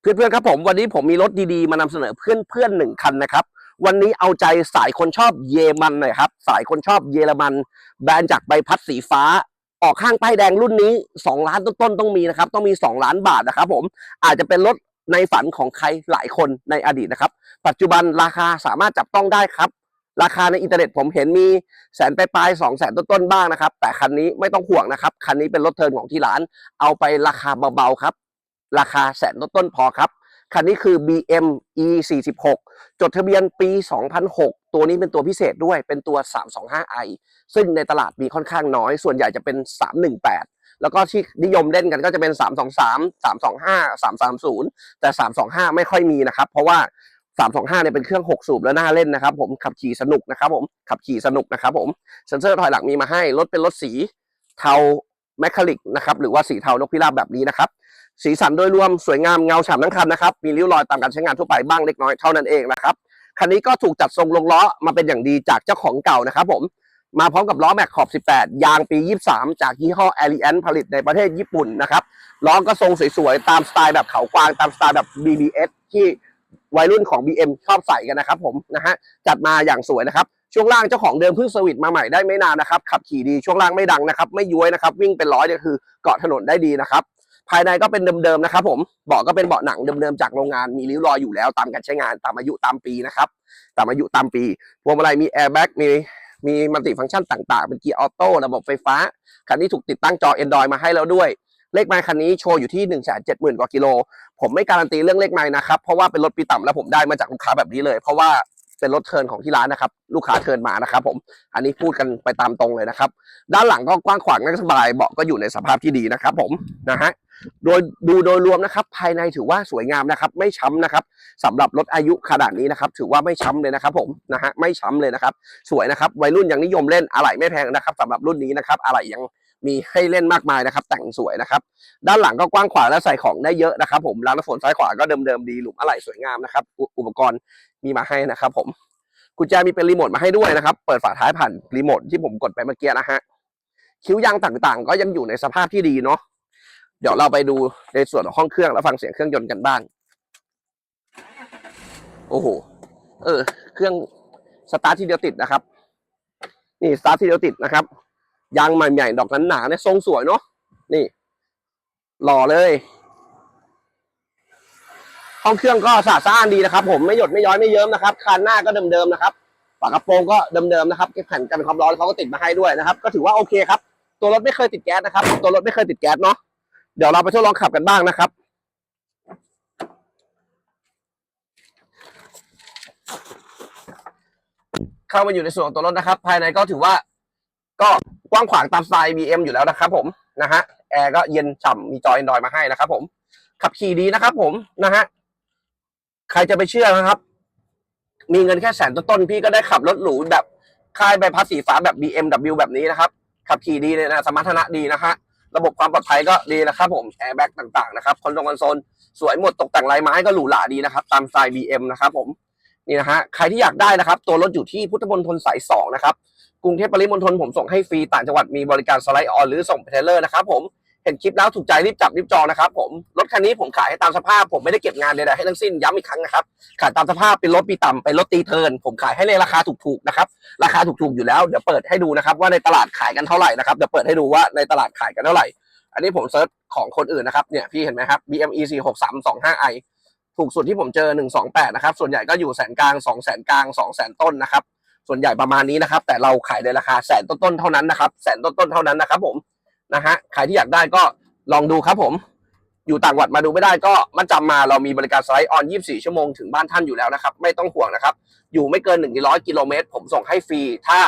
เพื่อนๆครับผมวันนี้ผมมีรถดีๆ มานำเสนอเพื่อนๆหนึ่งคันนะครับ วันนี้เอาใจสายคนชอบเยอรมันหน่อยครับ สายคนชอบเยอรมัน แบรนด์จากใบพัดสีฟ้า ออกข้างป้ายแดงรุ่นนี้ 2 ล้านต้นๆต้องมีนะครับ ต้องมี 2 ล้านบาทนะครับผมอาจจะเป็นรถในฝันของใครหลายคนในอดีตนะครับ ปัจจุบันราคาสามารถจับต้องได้ครับ ราคาในอินเทอร์เน็ตผมเห็นมีแสนปลายๆสองแสนต้นๆบ้างนะครับ แต่คันนี้ไม่ต้องห่วงนะครับคันนี้เป็นรถเทิร์นของที่ร้าน เอาไปราคาเบาๆครับ ราคาแสนต้นๆพอครับคันนี้คือ BM E 4 6 จดทะเบียนปี 2006 ตัวนี้เป็นตัวพิเศษด้วย เป็นตัว 325i ซึ่งในตลาดมีค่อนข้างน้อย ส่วนใหญ่จะเป็น 318 แล้วก็ที่นิยมเล่นกันก็จะเป็น 323 325 330 แต่ 325 ไม่ค่อยมีนะครับ เพราะว่า 325เนี่ยเป็นเครื่อง 6 สูบแล้วน่าเล่นนะครับ ผม ขับขี่สนุกนะครับผม ขับขี่สนุกนะครับผม เซ็นเซอร์ถอยหลังมีมาให้ รถเป็นรถสีเทา แมคคาลิกนะครับหรือว่าสีเทานกพิราบแบบนี้นะครับสีสันโดยรวมสวยงามเงาฉ่ำทั้งคันนะครับมีริ้วรอยตามการใช้งานทั่วไปบ้างเล็กน้อยเท่านั้นเองนะครับคันนี้ก็ถูกจัดทรงลงล้อมาเป็นอย่างดีจากเจ้าของเก่านะครับผมมาพร้อมกับล้อแม็กขอบ 18 ยางปี 23 จากยี่ห้อ a l i a n ผลิตในประเทศญี่ปุ่นนะครับล้อก็ทรงสวยๆ ตามสไตล์แบบเขากวางตามสไตล์แบบ BBS ที่วัยรุ่นของ BM ชอบใส่กันนะครับผมนะฮะจัดมาอย่างสวยนะครับ ช่วงล่างเจ้าของเดิมเพิ่งเซอร์วิสมาใหม่ได้ไม่นานนะครับ ขับขี่ดีช่วงล่างไม่ดังนะครับ ไม่ย้วยนะครับ วิ่งเป็นร้อยเนี่ยคือเกาะถนนได้ดีนะครับ ภายในก็เป็นเดิมๆนะครับ ผมเบาะก็เป็นเบาะหนังเดิมๆจากโรงงานมีริ้วรอยอยู่แล้วตามการใช้งานตามอายุตามปีนะครับตามอายุตามปีพวงมาลัยมีแอร์แบ็กมีมีมัลติฟังก์ชันต่างๆ เป็นเกียร์ออโต้ระบบไฟฟ้า คันนี้ถูกติดตั้งจอ Android มาให้แล้วด้วย เลขไมล์คันนี้โชว์อยู่ที่ 1 7 0 0 0 0 กว่ากิโล ผมไม่การันตีเรื่องเลขไมล์นะครับ เพราะว่าเป็นรถปีต่ำแล้วผมได้มาจากลูกค้าแบบนี้เลย เพราะว่า เป็นรถเทิร์นของที่ร้านนะครับ ลูกค้าเทิร์นมานะครับ ผม อันนี้พูดกันไปตามตรงเลยนะครับ ด้านหลังก็กว้างขวางนั่งสบายเบาะก็อยู่ในสภาพที่ดีนะครับ ผมนะฮะโดยดูโดยรวมนะครับ ภายในถือว่าสวยงามนะครับ ไม่ช้ำนะครับสำหรับรถอายุขนาดนี้นะครับ ถือว่าไม่ช้ำเลยนะครับ ผมนะฮะไม่ช้ำเลยนะครับ สวยนะครับ วัยรุ่นยังนิยมเล่นอะไหล่ไม่แพงนะครับสำหรับรุ่นนี้นะครับอะไหล่ยัง มีให้เล่นมากมายนะครับ แต่งสวยนะครับ ด้านหลังก็กว้างขวางและใส่ของได้เยอะนะครับผมรางน้ำฝนซ้ายขวาก็เดิมๆดีหลุมอะไหล่สวยงามนะครับอุอุปกรณ์มีมาให้นะครับผมกุญแจมีเป็นรีโมทมาให้ด้วยนะครับ เปิดฝาท้ายผ่านรีโมทที่ผมกดไปเมื่อกี้นะฮะคิ้วยางต่างๆ ก็ยังอยู่ในสภาพที่ดีเนาะเดี๋ยวเราไปดูในส่วนของห้องเครื่องแล้วฟังเสียงเครื่องยนต์กันบ้าง โอ้โห เออ เครื่องสตาร์ทที่เดียวติดนะครับ นี่สตาร์ทที่เดียวติดนะครับ ยางใหม่ๆดอกนั้นหนาเนี่ยทรงสวยเนาะนี่ หล่อเลยห้องเครื่องก็สะอาดดีนะครับ ผมไม่หยดไม่ย้อยไม่เยิ้มนะครับคานหน้าก็เดิมๆนะครับฝากระโปรงก็เดิมๆนะครับแผ่นกันความร้อนเขาก็ติดมาให้ด้วยนะครับ ก็ถือว่าโอเคครับ ตัวรถไม่เคยติดแก๊สนะครับ ตัวรถไม่เคยติดแก๊สเนาะเดี๋ยวเราไปทดลองขับกันบ้างนะครับเข้ามาอยู่ในส่วนของตัวรถนะครับ ภายในก็ถือว่า กว้างขวางตามสไตล์ BM อยู่แล้วนะครับผมนะฮะแอร์ก็เย็นฉ่ำมีจอ Android มาให้นะครับผมขับขี่ดีนะครับผมนะฮะใครจะไปเชื่อนะครับ มีเงินแค่แสนต้นๆพี่ก็ได้ขับรถหรูแบบค่ายใบพัดสีฟ้าแบบ BMW แบบนี้นะครับ ขับขี่ดีเลยนะสมรรถนะดีนะฮะระบบความปลอดภัยก็ดีนะครับผมแอร์แบ็กต่างๆนะครับคอนโซลคอนโซลสวยหมดตกแต่งลายไม้ก็หรูหราดีนะครับ ตามสไตล์ BM นะครับผม นี่นะฮะใครที่อยากได้นะครับ ตัวรถอยู่ที่พุทธมณฑลสายสองนะครับกรุงเทพปริมณฑลผมส่งให้ฟรีต่างจังหวัดมีบริการสไลด์ออนหรือส่งเทเลอร์นะครับผมเห็นคลิปแล้วถูกใจรีบจับรีบจองนะครับผมรถคันนี้ผมขายให้ตามสภาพ ผมไม่ได้เก็บงานใดๆให้ทั้งสิ้นย้ำอีกครั้งนะครับขายตามสภาพเป็นรถปีต่ำเป็นรถตีเทินผมขายให้ในราคาถูกๆนะครับราคาถูกๆอยู่แล้วเดี๋ยวเปิดให้ดูนะครับว่าในตลาดขายกันเท่าไหร่นะครับเดี๋ยวเปิดให้ดูว่าในตลาดขายกันเท่าไหร่ อันนี้ผมเซิร์ชของคนอื่นนะครับเนี่ยพี่เห็นไหมครับ BME 4 6 3 2 5 i ถูกสุดที่ผมเจอ 128 นะครับ ส่วนใหญ่ก็อยู่แสนกลาง 2 แสนกลาง 2 แสนต้นนะครับ ส่วนใหญ่ประมาณนี้นะครับ แต่เราขายในราคาแสนต้นๆเท่านั้นนะครับ แสนต้นๆเท่านั้นนะครับ ผมนะฮะใครที่อยากได้ก็ลองดูครับผม อยู่ต่างจังหวัดมาดูไม่ได้ก็มาจำมาเรามีบริการสไลด์ออน 24 ชั่วโมงถึงบ้านท่านอยู่แล้วนะครับ ไม่ต้องห่วงนะครับ อยู่ไม่เกิน 100 กิโลเมตร ผมส่งให้ฟรี ถ้า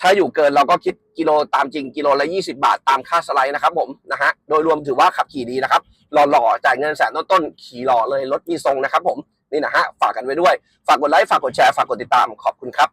ถ้าอยู่เกินเราก็คิดกิโลตามจริงกิโลละ 20 บาทตามค่าสไลด์นะครับ ผมนะฮะ โดยรวมถือว่าขับขี่ดีนะครับ หล่อๆจ่ายเงินแสนต้นๆขี่หล่อเลยรถมีทรงนะครับผมนี่นะฮะฝากกันไว้ด้วย ฝากกดไลค์ฝากกดแชร์ฝากกดติดตามขอบคุณครับ